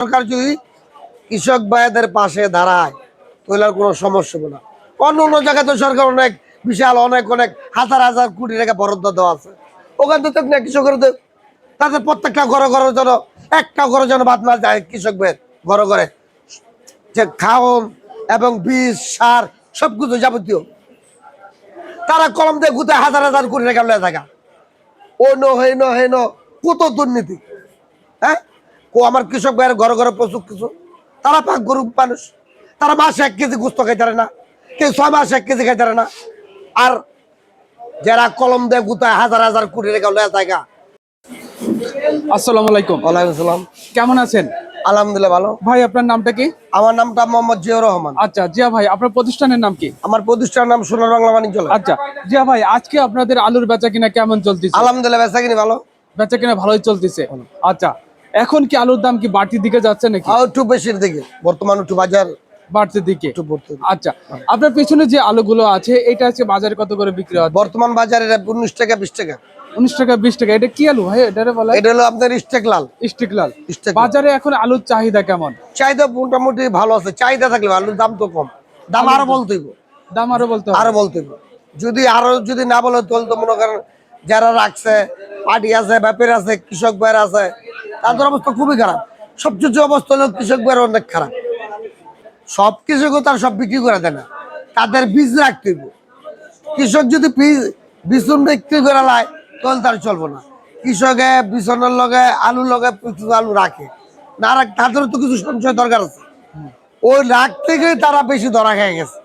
সরকার যদি কৃষক ভাইদের পাশে দাঁড়ায়, তাহলে আর কোনো সমস্যা না। অন্য অন্য জায়গায় তো সরকার অনেক বিশাল, অনেক অনেক হাজার হাজার কোটি টাকা বরাদ্দ দেওয়া আছে। ওখান থেকে না কৃষকের তাদের প্রত্যেকটা ঘরে ঘরে যেন, একটা ঘরে যেন বাদ না যায় কৃষক ভাইয়ের ঘরে ঘরে। যে খাওন এবং বীজ, সার সবকিছু যাবতীয়। তারা কলম দিয়ে গুতে হাজার হাজার কোটি টাকা লয়ে থাকা। ও ন, হে ন হে ন, কত দুর্নীতি হ্যাঁ? ও আমার কৃষক ভাইয়ের ঘরে ঘরে প্রচুর কিছু তারা পাক গরু মানুষ। তারা মাসে এক কেজি গুস্ত খাইতে পারে না। কেউ ছয় মাসে এক কেজি খাইতে পারে না। আর যারা কলম দিয়ে গুতায় হাজার হাজার কোটি টাকা লয়ে থাকা আসসালামু আলাইকুম। ওয়ালাইকুম সালাম। কেমন আছেন? আলহামদুলিল্লাহ ভালো। ভাই আপনার নামটা কি? আমার নামটা মোহাম্মদ জিয়াউর রহমান। আচ্ছা জিয়া ভাই আপনার প্রতিষ্ঠানের নাম কি? আমার প্রতিষ্ঠানের নাম সোনার বাংলা আচ্ছা জিয়া ভাই আজকে আপনাদের আলুর বেচা কিনা কেমন চলতেছে? আলহামদুলিল্লাহ বেচা কিনি ভালো। বেচা কিনা ভালোই চলতেছে। আচ্ছা এখন কি আলুর দাম কি বাড়তির দিকে যাচ্ছে নাকি? আর একটু বেশির দিকে। বর্তমান একটু বাজার বাড়তির দিকে? আচ্ছা আপনার পিছনে যে আলুগুলো আছে এটা আছে বাজারে কত করে বিক্রি হয় বর্তমান বাজারে উনিশ টাকা বিশ টাকা। উনিশ টাকা বিশ টাকা। এটা কি আলু ভাই? এটা বলা এটা হলো আপনার স্টেক লাল। স্টিক লাল। বাজারে এখন আলুর চাহিদা কেমন? চাহিদা মোটামুটি ভালো আছে। চাহিদা থাকলে আলুর দাম তো কম। দাম আরও বলতে দাম আরও বলতে হবে। আরও বলতে যদি আরও যদি না বলে তাহলে তো মনে করেন যারা রাখছে পার্টি আছে ব্যাপারী আছে কৃষক ভাইয়ের আছে তাদের অবস্থা খুবই খারাপ। সবচেয়ে যে অবস্থা হলো, কৃষক ভাইয়ের অনেক খারাপ। সব কৃষকও তার সব বিক্রি করে দেয় না। তাদের বীজ রাখতে হইব। কৃষক যদি বিচুন বিক্রি করে লায়, তাহলে তার চলবো না। কৃষকে বিছনের লগে, আলুর লগে কিছু আলু রাখে। না রাখ, তাদেরও তো কিছু সঞ্চয় দরকার আছে। ওই রাখতে গিয়ে তারা বেশি ধরা খেয়ে গেছে।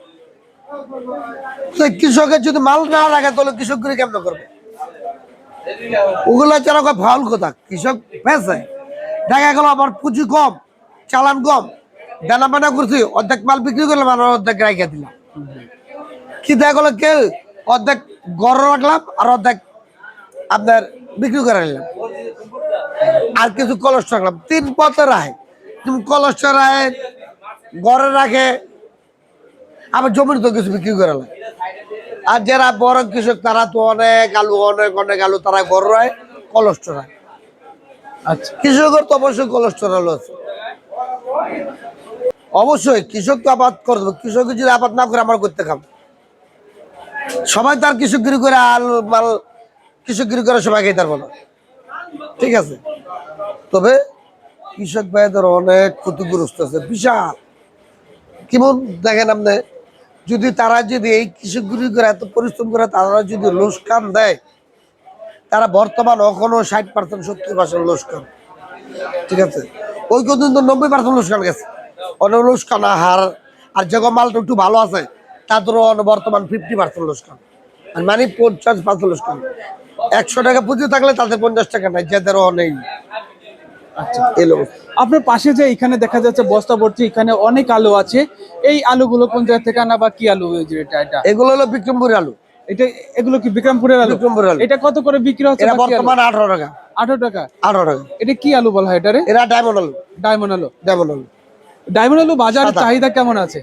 কৃষকের যদি মাল না রাখে, তাহলে কৃষক করে কেমন করবে? ওগুলো চারা ফাউল কথা, কৃষক পেয়েছে দেখা গেল আমার পুঁজি কম, চালান কম। দানা পানা করছি, অর্ধেক মাল বিক্রি করলাম আর অর্ধেক রাইখা দিলাম। কি দেখা গেলো কেউ অর্ধেক গড় রাখলাম আর অর্ধেক আপনার বিক্রি করে নিলাম। আর কিছু কলস রাখলাম। তিন পথে রাখে তুমি কলস রাখে গড়ে রাখে, আবার জমির তো কিছু বিক্রি করে আর যারা বড় কৃষক তারা তো অনেক আলু অনেক অনেক আলু তারা গড় রায় কলস্ট আচ্ছা। কৃষকের তো অবশ্যই কোলেস্টেরল আছে। অবশ্যই কৃষক তো আবাদ করবে কৃষক যদি আবাদ না করে আমার করতে খাম সবাই তার কৃষকগিরি করে আল মাল কৃষকগিরি করে সবাই খেতে পারব না। ঠিক আছে? তবে কৃষক ভাইদের অনেক ক্ষতিগ্রস্ত আছে। বিশাল। কেমন দেখেন আপনি? যদি তারা যদি এই কৃষকগিরি করে এত পরিশ্রম করে, তারা যদি লোসকান দেয়, তারা বর্তমান এখনও ষাট পার্সেন্ট সত্তর পার্সেন্ট লোসকান ঠিক আছে? ওই কিন্তু নব্বই পার্সেন্ট লোসকান গেছে। অনেক লোসকান হার আর যখন মালটা একটু ভালো আছে তাদেরও বর্তমান ফিফটি পার্সেন্ট লোসকান আর মানে পঞ্চাশ পার্সেন্ট লোসকান একশো টাকা পুঁজি থাকলে তাদের পঞ্চাশ টাকা নাই যাদেরও নেই আচ্ছা। এই আপনার পাশে যে এখানে দেখা যাচ্ছে বস্তা ভর্তি এখানে অনেক আলু আছে। এই আলুগুলো কোন জায়গা থেকে আনা বা কি আলু এটা এটা? এগুলো হলো বিক্রমপুর আলু। এটা এগুলো কি বিক্রমপুরের আলু? বিক্রমপুর আলু। এটা কত করে বিক্রি হচ্ছে? বর্তমানে আঠারো টাকা। আঠারো টাকা? আঠারো টাকা। এটা কি আলু বলা হয় এটারে? এরা ডায়মন্ড আলু। ডায়মন্ড আলু। ডায়মন্ড আলু। ডায়মন্ড আলু বাজারে চাহিদা কেমন আছে?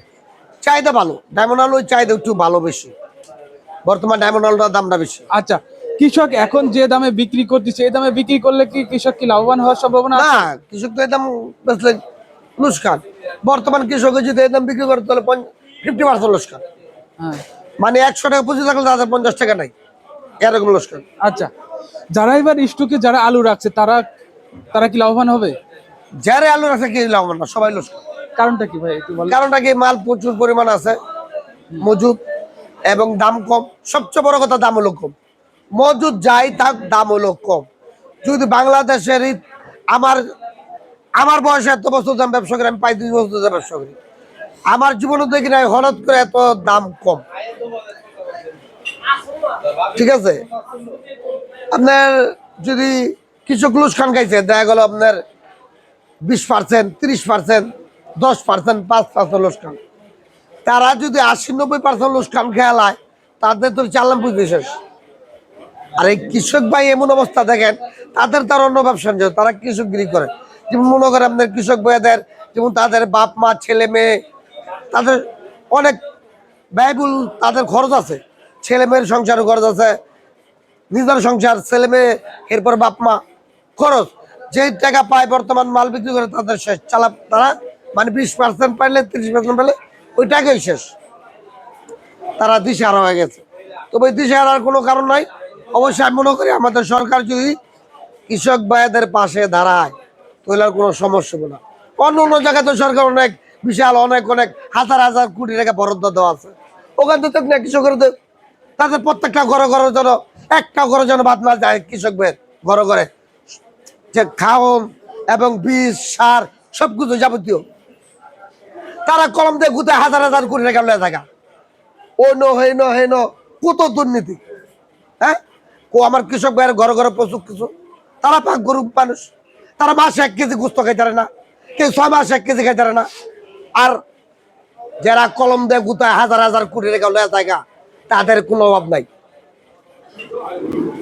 চাহিদা ভালো। ডায়মন্ড আলু চাহিদা একটু ভালো বেশি। বর্তমান ডায়মন্ড আলুটার দামটা বেশি। আচ্ছা কৃষক এখন যে দামে বিক্রি করতেছে এই দামে বিক্রি করলে কি কৃষক কি লাভবান হওয়ার সম্ভাবনা? না কৃষক তো একদম বেচলে লুসকান। বর্তমান কৃষক যদি একদম বিক্রি করে তাহলে ফিফটি পার্সেন্ট হ্যাঁ। মানে একশো টাকা পুঁজি থাকলে তাদের পঞ্চাশ টাকা নাই। এরকম লুসকান। আচ্ছা যারা এবার স্টকে যারা আলু রাখছে তারা তারা কি লাভবান হবে? যারে আলু আছে কি লাভবান না সবাই লুসকান। কারণটা কি ভাই একটু কারণটা কি মাল প্রচুর পরিমাণ আছে মজুদ এবং দাম কম। সবচেয়ে বড় কথা দাম হলো কম। মজুদ যাই, তার দাম হলো কম। যদি বাংলাদেশের আমার আমার বয়সে এত বছর দাম ব্যবসা করি, আমি পঁয়ত্রিশ বছর ব্যবসা করি। আমার জীবনে দেখি নাই, হঠাৎ করে এত দাম কম। ঠিক আছে? আপনার যদি কিছু ক্লুস খান খাইছে, দেখা গেল আপনার বিশ পার্সেন্ট তিরিশ পার্সেন্ট দশ পার্সেন্ট পাঁচ পার্সেন্ট লোসকান তারা যদি আশি নব্বই পার্সেন্ট লোসকান খেয়ালায় তাদের তো চালাম বুঝতে শেষ আর এই কৃষক ভাই এমন অবস্থা দেখেন, তাদের তার অন্য ব্যবসা তারা কৃষকগিরি করে। যেমন মনে করেন আপনার কৃষক ভাইদের, যেমন তাদের বাপ মা, ছেলে মেয়ে, তাদের অনেক ব্যয়বুল তাদের খরচ আছে। ছেলে মেয়ের সংসারের খরচ আছে, নিজের সংসার, ছেলে মেয়ে, এরপর বাপ মা, খরচ। যে টাকা পায় বর্তমান মাল বিক্রি করে, তাদের শেষ। চালা, তারা মানে বিশ পার্সেন্ট পাইলে, তিরিশ পার্সেন্ট পাইলে, ওই টাকাই শেষ। তারা দিশেহারা হয়ে গেছে। তবে এই দিশেহারার কোনো কারণ নাই। অবশ্যই আমি মনে করি আমাদের সরকার যদি কৃষক ভাইদের পাশে দাঁড়ায়, তাহলে কোনো সমস্যা হবে না। অন্য অন্য জায়গায় তো সরকার অনেক বিশাল, অনেক অনেক হাজার হাজার কোটি টাকা বরাদ্দ দেওয়া আছে। ওখান থেকে না কৃষকের তাদের প্রত্যেকটা ঘরে ঘরে যেন, একটা ঘরে যেন বাদ না যায়, কৃষক ভাইয়ের ঘরে ঘরে। যে খাওন এবং বীজ, সার সবকিছু যাবতীয়। তারা কলম দিয়ে গুতে হাজার হাজার কোটি টাকা থাকা। ও নো, হে নো হে নো, কত দুর্নীতি হ্যাঁ? ও আমার কৃষক ভাইয়ের ঘরে ঘরে প্রচুর কিছু। তারা পাক গরু মানুষ। তারা মাসে এক কেজি গুস্ত খাইতে না। কেউ ছয় মাসে এক কেজি খাইতে না। আর যারা কলম দিয়ে গুতায় হাজার হাজার কোটি টাকা লয়ে থাকা তাদের কোনো অভাব নাই।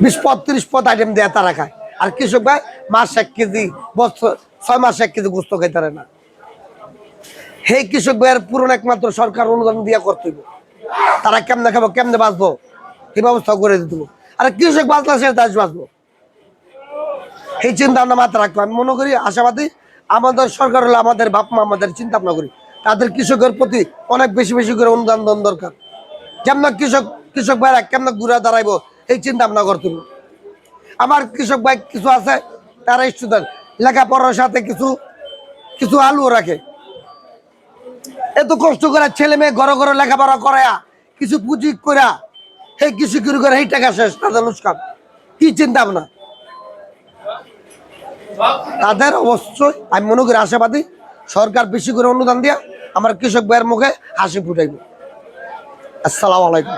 বিশ পদ, ত্রিশ পদ আইটেম দেয় তারা খায়। আর কৃষক ভাই মাস এক কেজি বছর ছয় মাস এক কেজি গুস্ত খাইতে না। সেই কৃষক ভাইয়ের পূরণ একমাত্র সরকার অনুদান দিয়া করতে। তারা কেমনে খাব, কেমনে বাঁচবো এই ব্যবস্থা করে দিতে। আর কৃষক বাঁচলে সে দেশ বাঁচবো। এই চিন্তা ভাবনা মাথায় রাখব আমি মনে করি আশাবাদী আমাদের সরকার হলো আমাদের বাপ মা আমাদের চিন্তা ভাবনা করি। তাদের কৃষকের প্রতি অনেক বেশি বেশি করে অনুদান দেওয়ার দরকার। কেমন কৃষক কৃষক ভাইরা কেমন ঘুরে দাঁড়াইবো, এই চিন্তা ভাবনা করতে আমার কৃষক ভাই কিছু আছে, তারা স্টুডেন্ট। লেখাপড়ার সাথে কিছু কিছু আলুও রাখে। এত কষ্ট করে ছেলে মেয়ে ঘরে ঘরে লেখাপড়া করায়া, কিছু পুঁজি করা সেই কিছু কিছু করে এই টাকা শেষ, তাদের লুস্কান কি চিন্তা ভাবনা? তাদের অবশ্যই, আমি মনে করি আশাবাদী, সরকার বেশি করে অনুদান দিয়া আমার কৃষক ভাইয়ের মুখে হাসি ফুটাইব। আসসালামু আলাইকুম।